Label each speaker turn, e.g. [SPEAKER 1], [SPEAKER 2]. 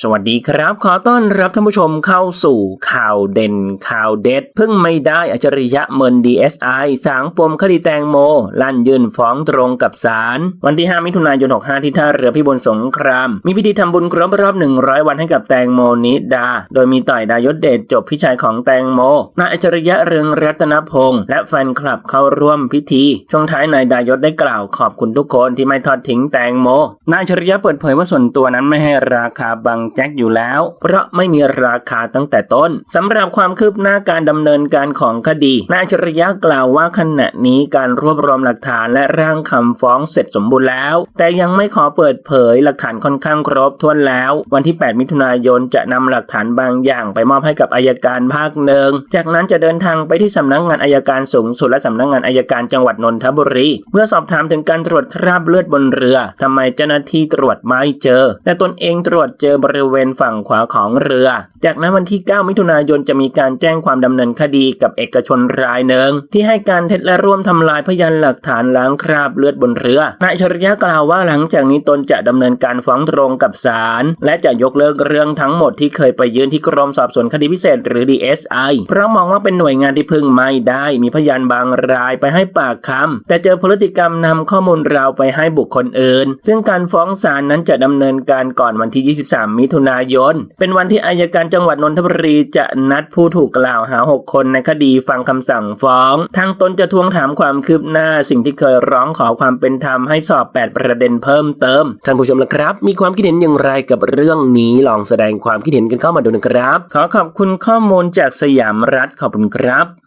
[SPEAKER 1] สวัสดีครับ ขอต้อนรับท่านผู้ชมเข้าสู่ข่าวเด่นข่าวเด็ดเพิ่งไม่ได้อัจฉริยะเมิน DSI สางปมคดีแตงโม ลั่นยื่นฟ้องตรงกับศาลวันที่ 5 มิถุนายน 65 ที่ท่าเรือพิบูลสงคราม มีพิธีทำบุญครบรอบ 100 วันให้กับแตงโมนิดา โดยมีต่อยดายศเดชจบพี่ชายของแตงโมนายอัจฉริยะเรืองรัตนพงษ์และแฟนคลับเข้าร่วมพิธี ช่วงท้ายนายดายศได้กล่าวขอบคุณทุกคนที่ไม่ทอดทิ้งแตงโมนายอัจฉริยะเปิดเผยว่าส่วนตัวนั้นไม่ให้ราคาบังแจ็คอยู่แล้ว เพราะไม่มีราคาตั้งแต่ต้นสำหรับความคืบหน้าการดำเนินการของคดี นายจริยะกล่าวว่าขณะนี้การรวบรวมหลักฐานและร่างคำฟ้องเสร็จสมบูรณ์แล้ว แต่ยังไม่ขอเปิดเผยหลักฐานค่อนข้างครบถ้วนแล้ว วันที่ 8 มิถุนายนจะนำหลักฐานบางอย่างไปมอบให้กับอายการภาคหนึ่งจากนั้นจะเดินทางไปที่สำนักงานอายการสูงสุดและสำนักงานอายการจังหวัดนนทบุรีเพื่อสอบถามถึงการตรวจคราบเลือดบนเรือทำไมเจ้าหน้าที่ตรวจไม่เจอ แต่ตนเองตรวจเจอบริเวณฝั่งขวาของเรือ จากนั้นวันที่ 9 มิถุนายนจะมีการแจ้งความดำเนินคดีกับเอกชนรายหนึ่งที่ให้การเท็จและร่วมทำลายพยานหลักฐานล้างคราบเลือดบนเรือนายอัจฉริยะกล่าวว่าหลังจากนี้ตนจะดำเนินการฟ้องตรงกับศาลและจะยกเลิกเรื่องทั้งหมดที่เคยไปยื่นที่กรมสอบสวนคดีพิเศษหรือ DSI เพราะมองว่าเป็นหน่วยงานที่พึ่งไม่ได้ มีพยานบางรายไปให้ปากคำแต่เจอพฤติกรรมนำข้อมูลเราไปให้บุคคลอื่น ซึ่งการฟ้องศาลนั้นจะดำเนินการก่อนวันที่ 23มิถุนายน เป็นวันที่อายการจังหวัดนนทบุรีจะนัดผู้ถูกกล่าวหา 6 คนในคดีฟังคำสั่งฟ้อง ทางตนจะทวงถามความคืบหน้าสิ่งที่เคยร้องขอความเป็นธรรมให้สอบ 8 ประเด็นเพิ่มเติม ท่านผู้ชมละครับ มีความคิดเห็นอย่างไรกับเรื่องนี้ลองแสดงความคิดเห็นกันเข้ามาดูนะครับ ขอขอบคุณข้อมูลจากสยามรัฐขอบคุณครับ